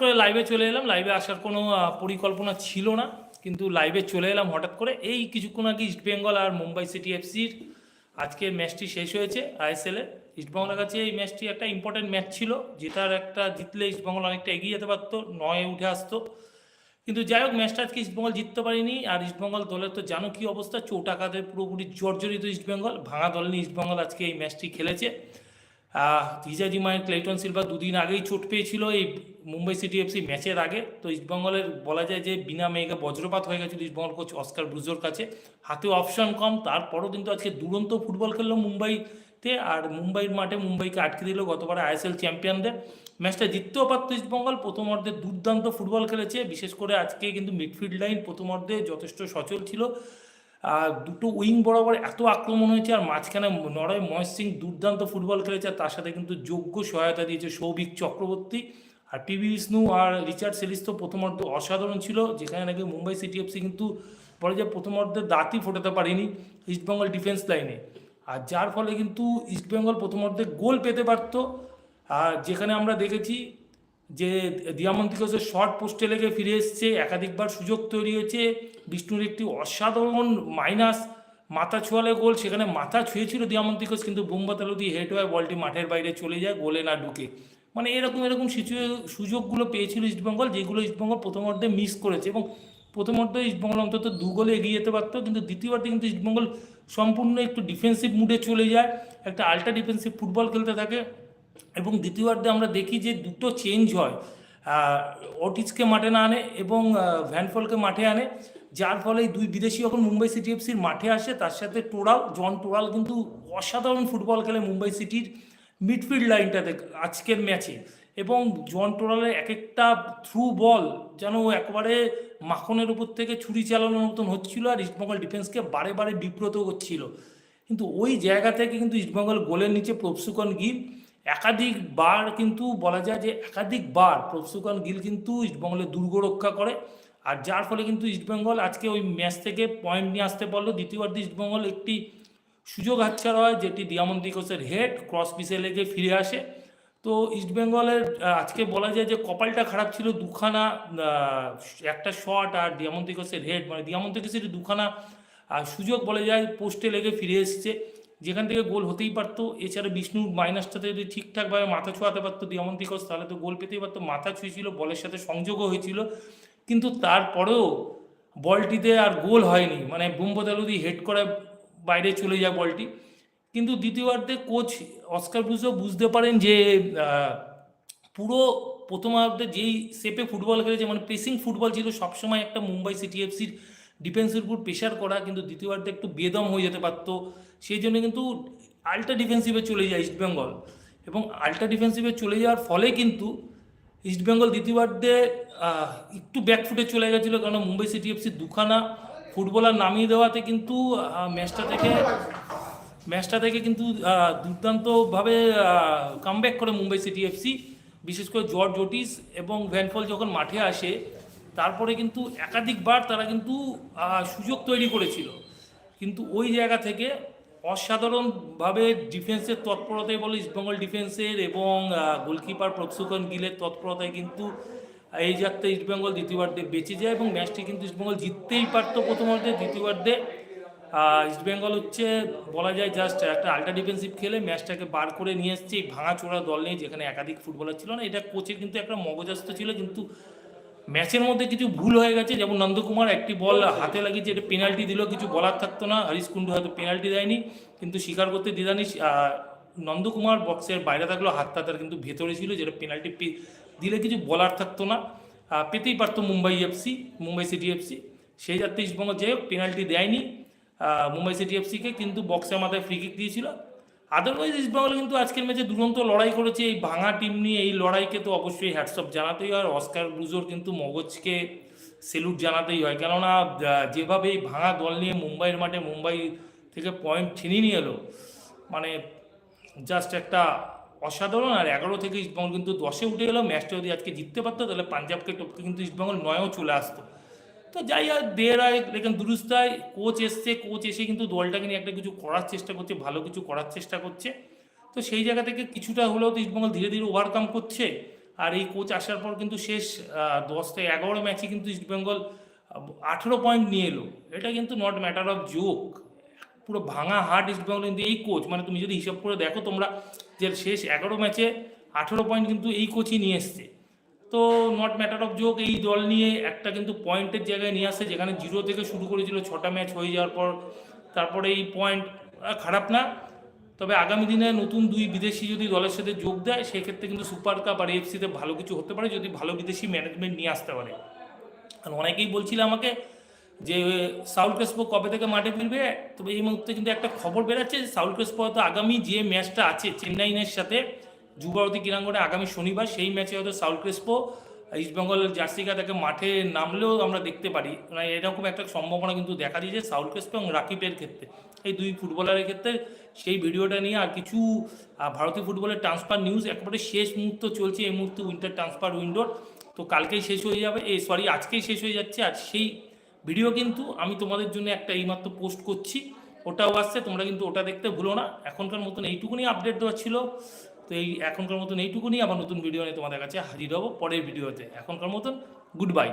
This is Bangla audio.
করে লাইভে চলে এলাম। লাইভে আসার কোনো পরিকল্পনা ছিল না। কিন্তু লাইভে চলে এলাম হঠাৎ করে। এই কিছুক্ষণ আগে ইস্ট বেঙ্গল আর মুম্বাই সিটি এফসির আজকে ম্যাচটি শেষ হয়েছে আইএসএল এর। ইস্টবেঙ্গলের কাছে এই ম্যাচটি একটা ইম্পর্টেন্ট ম্যাচ ছিল। জেতার একটা, জিতলে ইস্টবেঙ্গল অনেকটা এগিয়ে যেতে পারতো নয়ে উঠে আসতো। কিন্তু যাই হোক ম্যাচটা আজকে ইস্টবেঙ্গল জিততে পারিনি। আর ইস্টবেঙ্গল দলের তো জানো কি অবস্থা চোটাকাতে পুরোপুরি জর্জরিত ইস্টবেঙ্গল ভাঙা দল নিয়ে ইস্টবেঙ্গল আজকে এই ম্যাচটি খেলেছে। হিজাজি মায়ের ক্লেটন সিলভা দুদিন আগেই চোট পেয়েছিল এই মুম্বাই সিটি এফসি ম্যাচের আগে। তো ইস্টবেঙ্গলের বলা যায় যে বিনা মেঘে বজ্রপাত হয়ে গেছিল ইস্টবেঙ্গল কোচ অস্কার ব্রুজোর কাছে। হাতে অপশন কম, তারপরও কিন্তু আজকে দুরন্ত ফুটবল খেললো মুম্বাইতে আর মুম্বাইয়ের মাঠে মুম্বাইকে আটকে দিল গতবার আইএসএল চ্যাম্পিয়নদের। ম্যাচটা জিততেও পারতো ইস্টবেঙ্গল প্রথম অর্ধে দুর্দান্ত ফুটবল খেলেছে। বিশেষ করে আজকে কিন্তু মিডফিল্ড লাইন প্রথম অর্ধে যথেষ্ট সচল ছিল। দুটো উইং বরাবর এত আক্রমণ হয়েছে আর মাঝখানে নরয় মহেশ সিং দুর্দান্ত ফুটবল খেলেছে আর তার সাথে কিন্তু যোগ্য সহায়তা দিয়েছে সৌভিক চক্রবর্তী। আর টিভি বিষ্ণু আর রিচার্ড সেলিস তো প্রথম অর্ধে অসাধারণ ছিল, যেখানে নাকি মুম্বাই সিটি এফসি কিন্তু বলে যে প্রথম অর্ধে দাঁতই ফোটাতে পারেনি ইস্টবেঙ্গল ডিফেন্স লাইনে। আর যার ফলে কিন্তু ইস্টবেঙ্গল প্রথম অর্ধে গোল পেতে পারতো। আর যেখানে আমরা দেখেছি যে দিয়ামন্তিকসের শর্ট পোস্টে লেগে ফিরে এসছে, একাধিকবার সুযোগ তৈরি হয়েছে। বিষ্ণুর একটি অসাধারণ মাইনাস মাথা ছোঁয়ালে গোল, সেখানে মাথা ছুঁয়েছিল দিয়ামন্তিকস কিন্তু বুম্বাতালু দিয়ে হেড হয়ে বলটি মাঠের বাইরে চলে যায়, গোলে না ঢুকে। মানে এরকম এরকম সিচুয়ে, সুযোগগুলো পেয়েছিল ইস্টবেঙ্গল যেগুলো ইস্টবেঙ্গল প্রথম অর্ধে মিস করেছে। এবং প্রথম অর্ধে ইস্টবেঙ্গল অন্তত দু গোলে এগিয়ে যেতে পারতো, কিন্তু দ্বিতীয়বারতে কিন্তু ইস্টবেঙ্গল সম্পূর্ণ একটু ডিফেন্সিভ মুডে চলে যায়। একটা আল্ট্রা ডিফেন্সিভ ফুটবল খেলতে থাকে। এবং দ্বিতীয়ার্ধে আমরা দেখি যে দুটো চেঞ্জ হয়। অটিসকে মাঠে না আনে এবং ভ্যানফলকে মাঠে আনে। যার ফলে দুই বিদেশি যখন মুম্বাই সিটি এফসির মাঠে আসে, তার সাথে টোরাল জন টোরাল কিন্তু অসাধারণ ফুটবল খেলে মুম্বাই সিটির মিডফিল্ড লাইনটাতে আজকের ম্যাচে এবং জন টোরালের এক একটা থ্রু বল যেন একবারে মাখনের উপর থেকে ছুরি চালানোর মতন হচ্ছিল আর ইস্টবেঙ্গল ডিফেন্সকে বারে বারে বিব্রত করছিল। কিন্তু ওই জায়গা থেকে কিন্তু ইস্টবেঙ্গল গোলের নিচে প্রফসুকন গিল। একাধিকবার কিন্তু বলা যায় যে একাধিকবার প্রফসুকন গিল কিন্তু ইস্টবেঙ্গলের দুর্গ রক্ষা করে আর যার ফলে কিন্তু ইস্টবেঙ্গল আজকে ওই ম্যাচ থেকে পয়েন্ট নিয়ে আসতে পারল। দ্বিতীয়বার ইস্টবেঙ্গল একটি সুযোগ হাতছাড়া হয় যেটি দিয়ামন্তিকোসের হেড ক্রস পিসে লেগে ফিরে আসে। তো ইস্টবেঙ্গলের আজকে বলা যায় যে কপালটা খারাপ ছিল দুখানা একটা শট আর দিয়ামন্তিকোসের হেড মানে দিয়ামন্তিকোসের দুখানা আহ, সুযোগ বলা যায় পোস্টে লেগে ফিরে এসছে। যেখান থেকে গোল হতেই পারতো, এছাড়া বিষ্ণু মাইনাসটাতে যদি ঠিকঠাকভাবে মাথা ছোঁয়াতে পারতো দিয়ামন্তিকোস তাহলে তো গোল পেতেই পারতো, মাথা ছুঁয়েছিল, বলের সাথে সংযোগও হয়েছিল। কিন্তু তারপরেও বলটিতে আর গোল হয়নি মানে বুম্বদালুদি হেড করে বাইরে চলে যায় বলটি। কিন্তু দ্বিতীয়ার্ধে কোচ অস্কার ব্রুজও বুঝতে পারেন যে পুরো প্রথমার্ধে যেই সেপে ফুটবল খেলেছে মানে প্রেসিং ফুটবল ছিল সবসময় একটা মুম্বাই সিটি এফসির ডিফেন্সের উপর প্রেশার করা কিন্তু দ্বিতীয়ার্ধে একটু বেদম হয়ে যেতে পারতো। সেই জন্য কিন্তু আল্ট্রা ডিফেন্সিভে চলে যায় ইস্টবেঙ্গল এবং আল্ট্রা ডিফেন্সিভে চলে যাওয়ার ফলে কিন্তু ইস্টবেঙ্গল দ্বিতীয়ার্ধে আহ, একটু ব্যাকফুটে চলে গেছিল। কারণ মুম্বাই সিটি এফসির দুখানা ফুটবলার নামিয়ে দেওয়াতে কিন্তু ম্যাচটা থেকে ম্যাচটা থেকে কিন্তু দুর্দান্তভাবে কামব্যাক করে মুম্বাই সিটি এফসি বিশেষ করে জর্জ ওটিস এবং ভ্যানফল যখন মাঠে আসে তারপরে কিন্তু একাধিকবার তারা কিন্তু সুযোগ তৈরি করেছিল। কিন্তু ওই জায়গা থেকে অসাধারণভাবে ডিফেন্সের তৎপরতায় বলো ইস্টবেঙ্গল ডিফেন্সের এবং গোলকিপার প্রৎসুকন গিলের তৎপরতায় কিন্তু এই যাত্রা ইস্টবেঙ্গল দ্বিতীয়ার্ধে বেঁচে যায় এবং ম্যাচটি কিন্তু ইস্টবেঙ্গল জিততেই পারতো প্রথমার্ধে দ্বিতীয়ার্ধে আহ, ইস্টবেঙ্গল হচ্ছে বলা যায় জাস্ট একটা আল্ট্রা ডিফেন্সিভ খেলে ম্যাচটাকে বার করে নিয়ে এসছে এই ভাঙা চোরা দল নিয়ে যেখানে একাধিক ফুটবলার ছিল না। এটা কোচের কিন্তু একটা মগজাস্ত ছিল কিন্তু ম্যাচের মধ্যে কিছু ভুল হয়ে গেছে, যেমন নন্দকুমার একটি বল হাতে লাগিয়েছে এটা পেনাল্টি দিলেও কিছু বলার থাকতো না। হরিশ কুন্ডু হয়তো পেনাল্টি দেয়নি, কিন্তু স্বীকার করতে দিদানি নন্দকুমার বক্সের বাইরে থাকলেও হাতটা তার কিন্তু ভেতরে ছিল, যেটা পেনাল্টি দিলে কিছু বলার থাকতো না। পেতেই পারতো Mumbai F C Mumbai city F C সেই যাত্রা ইস্টবঙ্গ যে পেনাল্টি দেয়নি মুম্বাই সিটি এফসিকে কিন্তু বক্সের মাথায় ফ্রি কিক দিয়েছিল। আদারওয়াইজ ইস্টবেঙ্গল কিন্তু আজকের ম্যাচে দুরন্ত লড়াই করেছে। এই ভাঙা টিম নিয়ে, এই লড়াইকে তো অবশ্যই হ্যাটসঅপ জানাতেই হয়। অস্কার ব্রুজোর কিন্তু মগজকে সেলুট জানাতেই হয়। কেননা যেভাবে এই ভাঙা দল নিয়ে মুম্বাইয়ের মাঠে মুম্বাই থেকে পয়েন্ট ছিনিয়ে নিয়ে এলো মানে জাস্ট একটা অসাধারণ। আর এগারো থেকে ইস্টবেঙ্গল কিন্তু দশে উঠে গেল ম্যাচটা যদি আজকে জিততে পারতো, তাহলে পাঞ্জাবকে টপকে কিন্তু ইস্টবেঙ্গল নয়ও চলে আসতো। তো যাই হোক দের আয় লেকিন দুরুস্তায় কোচ এসছে কোচ এসে কিন্তু দলটাকে নিয়ে একটা কিছু করার চেষ্টা করছে ভালো কিছু করার চেষ্টা করছে। তো সেই জায়গা থেকে কিছুটা হলেও তো ইস্টবেঙ্গল ধীরে ধীরে ওভারকাম করছে। আর এই কোচ আসার পর কিন্তু শেষ আহ, দশ থেকে এগারো ম্যাচে কিন্তু ইস্টবেঙ্গল আঠেরো পয়েন্ট নিয়ে এলো। এটা কিন্তু নট ম্যাটার অফ জোক পুরো ভাঙা হার্ট ইস্টবেঙ্গল কিন্তু এই কোচ মানে তুমি যদি হিসাব করে দেখো তোমরা যে শেষ এগারো ম্যাচে আঠেরো পয়েন্ট কিন্তু এই কোচই নিয়ে এসছে। তো নট ম্যাটার অফ জোক এই দল নিয়ে একটা কিন্তু পয়েন্টের জায়গায় নিয়ে আসে, যেখানে জিরো থেকে শুরু করেছিল, ছটা ম্যাচ হয়ে যাওয়ার পর তারপরে এই পয়েন্ট খারাপ না। তবে আগামী দিনে নতুন দুই বিদেশি যদি দলের সাথে যোগ দেয়, সেক্ষেত্রে কিন্তু সুপার কাপ আর এফসিতে ভালো কিছু হতে পারে, যদি ভালো বিদেশি ম্যানেজমেন্ট নিয়ে আসতে পারে। আর অনেকেই বলছিল আমাকে যে, সাউল ক্রেসপো কবে থেকে মাঠে ফিরবে? তবে এই মুহূর্তে কিন্তু একটা খবর বেরাচ্ছে সাউল ক্রেসপো হয়তো আগামী যে ম্যাচটা আছে চেন্নাইনের সাথে যুবভারতী ক্রীড়াঙ্গনে আগামী শনিবার সেই ম্যাচে হয়তো সাউল ক্রেসপো ইস্টবেঙ্গলের জার্সিকা তাকে মাঠে নামলেও আমরা দেখতে পারি। মানে এরকম একটা সম্ভাবনা কিন্তু দেখা দিয়েছে সাউল ক্রেসপো এবং রাকিবের ক্ষেত্রে। এই দুই ফুটবলারের ক্ষেত্রে সেই ভিডিওটা নিয়ে আর কিছু ভারতীয় ফুটবলের ট্রান্সফার নিউজ একেবারে শেষ মুহূর্ত চলছে এই মুহূর্তে উইন্টার ট্রান্সফার উইন্ডোর তো কালকেই শেষ হয়ে যাবে, এই সরি আজকেই শেষ হয়ে যাচ্ছে। আর সেই ভিডিও কিন্তু আমি তোমাদের জন্য একটা এইমাত্র পোস্ট করছি। ওটাও আসছে, তোমরা কিন্তু ওটা দেখতে ভুলো না। এখনকার মতন এইটুকুনি আপডেট দেওয়া ছিল। তো এই এখনকার মতন এইটুকুনি আবার নতুন ভিডিও নিয়ে তোমাদের কাছে হাজির হব পরের ভিডিওতে এখনকার মতন গুড বাই